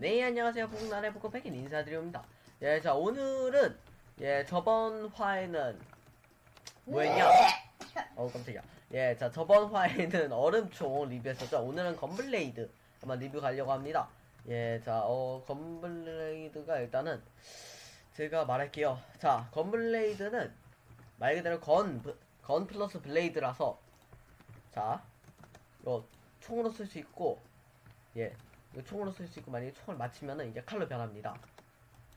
네 안녕하세요. 북나라의 북커팩인 인사드립니다. 예 자 오늘은 예 저번 화에는 뭐였냐? 어우 깜짝이야. 예 자 저번 화에는 얼음총 리뷰했었죠. 오늘은 건블레이드 한번 리뷰 가려고 합니다. 예 자어 건블레이드가 일단은 제가 말할게요. 자 건블레이드는 말 그대로 건, 브- 건 플러스 블레이드라서 자 이거 총으로 쓸 수 있고 예 총으로 쓸 수 있고 만약에 총을 맞히면은 이제 칼로 변합니다.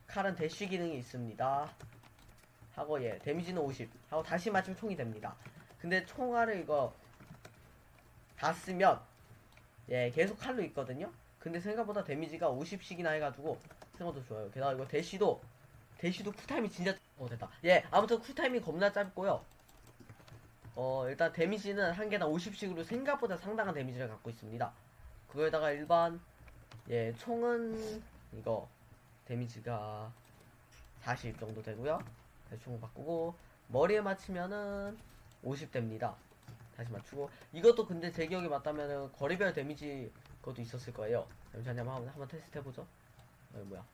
칼은 대쉬 기능이 있습니다. 하고 예 데미지는 50 하고 다시 맞추면 총이 됩니다. 근데 총알을 이거 다 쓰면 예 계속 칼로 있거든요. 근데 생각보다 데미지가 50씩이나 해가지고 생각도 좋아요. 게다가 이거 대쉬도 대쉬도 쿨타임이 진짜 어 됐다. 예 아무튼 쿨타임이 겁나 짧고요. 어 일단 데미지는 한 개당 50씩으로 생각보다 상당한 데미지를 갖고 있습니다. 그거에다가 일반 예 총은 이거 데미지가 40 정도 되고요. 총 바꾸고 머리에 맞추면은 50 됩니다. 다시 맞추고. 이것도 근데 제 기억에 맞다면은 거리별 데미지 그것도 있었을 거예요. 잠시만요. 한번, 한번 테스트 해보죠. 어 뭐야?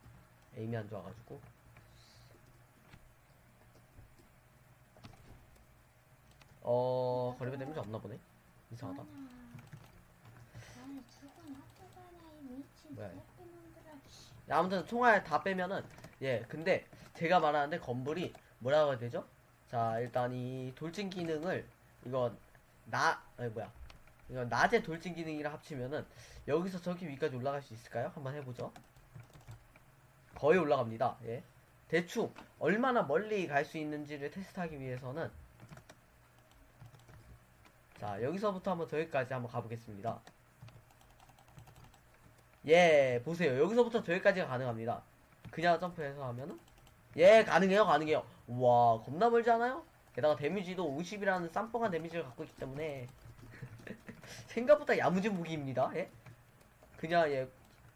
에임이 안 좋아가지고. 어 거리별 데미지 없나 보네. 이상하다. 나는 미친 뭐야. 야, 아무튼 총알 다 빼면은 예 근데 제가 말하는데 건불이 뭐라고 해야 되죠? 자 일단 이 돌진 기능을 이거 나 아니 뭐야 이거 낮에 돌진 기능이랑 합치면은 여기서 저기 위까지 올라갈 수 있을까요? 한번 해보죠. 거의 올라갑니다. 예 대충 얼마나 멀리 갈 수 있는지를 테스트하기 위해서는 자 여기서부터 한번 저기까지 한번 가보겠습니다. 예, 보세요. 여기서부터 저기까지가 가능합니다. 그냥 점프해서 하면은 예, 가능해요, 가능해요. 와, 겁나 멀지 않아요? 게다가 데미지도 50이라는 쌈뽕한 데미지를 갖고 있기 때문에 생각보다 야무진 무기입니다. 예? 그냥 예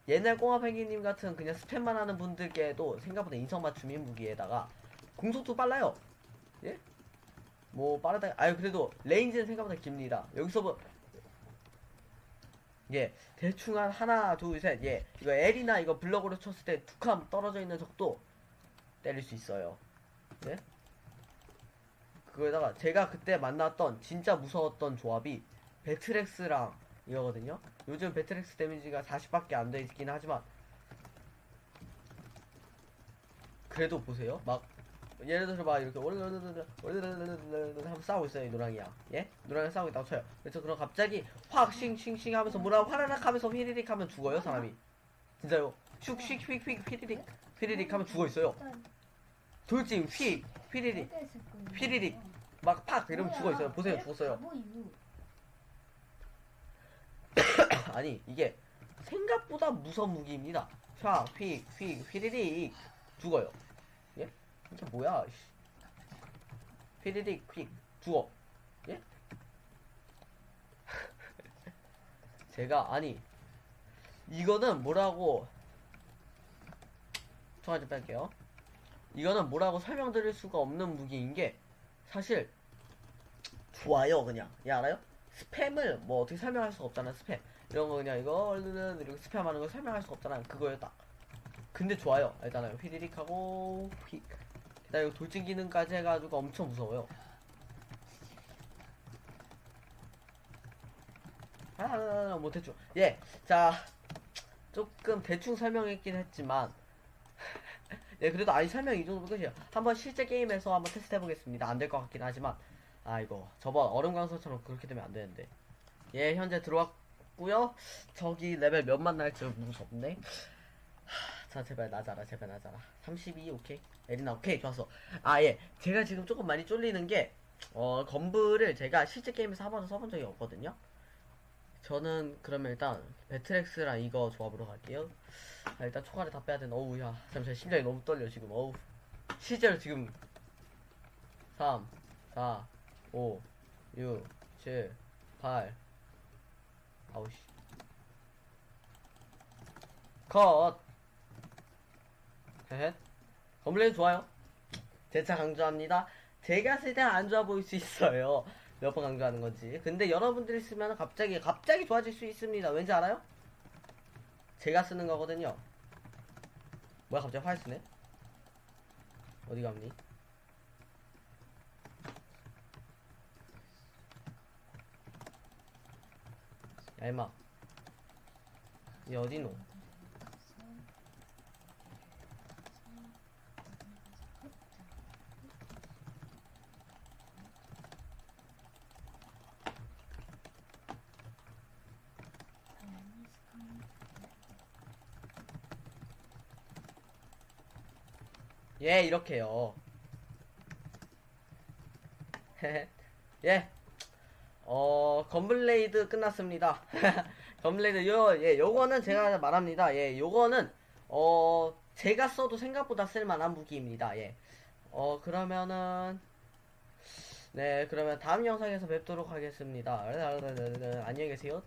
옛날 꽁아팽이님 같은 그냥 스팸만 하는 분들께도 생각보다 인성 맞춤인 무기에다가 공속도 빨라요. 예? 뭐 빠르다. 아유 그래도 레인지는 생각보다 깁니다. 여기서 뭐 예, 대충 한 하나, 둘, 셋, 예. 이거 L이나 이거 블럭으로 쳤을 때 두 칸 떨어져 있는 적도 때릴 수 있어요. 예? 그거에다가 제가 그때 만났던 진짜 무서웠던 조합이 배트렉스랑 이거거든요. 요즘 배트렉스 데미지가 40밖에 안 돼 있긴 하지만 그래도 보세요. 막 예를 들어서 막 이렇게 오르르르르르 오르르르르르 하면서 싸우고 있어요 이 노랑이야. 예? 노랑이 싸우고 있다고 쳐요. 그래서 그럼 갑자기 확 싱싱싱 하면서 뭐라 화라락 하면서 휘리릭 하면 죽어요 사람이? 진짜요? 슉슉 휙휙 휘리릭 휘리릭 하면 죽어 있어요. 돌진 휙 휘리릭 휘리릭 막 팍 이러면 죽어 있어요. 보세요 죽었어요. 아니 이게 생각보다 무서운 무기입니다. 샥휙휙 휘리릭 죽어요. 예? 이게 뭐야 씨. 휘리릭 휙 죽어. 예? 제가 아니 이거는 뭐라고 총알 좀 뺄게요. 이거는 뭐라고 설명드릴 수가 없는 무기인 게 사실 좋아요 그냥. 야 알아요? 스팸을 뭐 어떻게 설명할 수가 없잖아 스팸. 이런 거 그냥 이거 얼른 이렇게 스팸하는 거 설명할 수가 없잖아 딱 근데 좋아요. 알잖아요 휘리릭 하고 휙 게다가 이거 돌진 기능까지 해가지고 엄청 무서워요. 아 뭐 대충 예 자 조금 대충 설명했긴 했지만 예 그래도 아니 설명 이 정도면 끝이에요. 한번 실제 게임에서 한번 테스트 해보겠습니다. 안 될 것 같긴 하지만. 아 이거 저번 얼음 강서처럼 그렇게 되면 안 되는데. 예 현재 들어왔고요. 저기 레벨 몇만 날지 무섭네. 하, 자 제발 낮아라 제발 낮아라. 32 오케이. 에리나 오케이. 좋았어. 아 예. 제가 지금 조금 많이 쫄리는 게 어 건블을 제가 실제 게임에서 한 번도 써본 적이 없거든요. 저는 그러면 일단 배트렉스랑 이거 조합으로 갈게요. 아, 일단 초과를 다 빼야 되는 어우 야. 잠시만 심장이 너무 떨려 지금. 어우. 실제로 지금 3 4 5 6 7 8 아우씨. 컷 헤헷 검블레인 좋아요 재차 강조합니다 제가 쓸 때는 안 좋아 보일 수 있어요 몇 번 강조하는 건지 근데 여러분들이 쓰면 갑자기 갑자기 좋아질 수 있습니다 왠지 알아요? 제가 쓰는 거거든요 뭐야 갑자기 화를 쓰네? 어디 갔니? 야 임마 니 어디노? 예 이렇게요 예. 어, 건블레이드 끝났습니다. 건블레이드 요, 예, 요거는 제가 말합니다. 예, 요거는, 어, 제가 써도 생각보다 쓸만한 무기입니다. 예. 어, 그러면은, 네, 그러면 다음 영상에서 뵙도록 하겠습니다. 안녕히 계세요.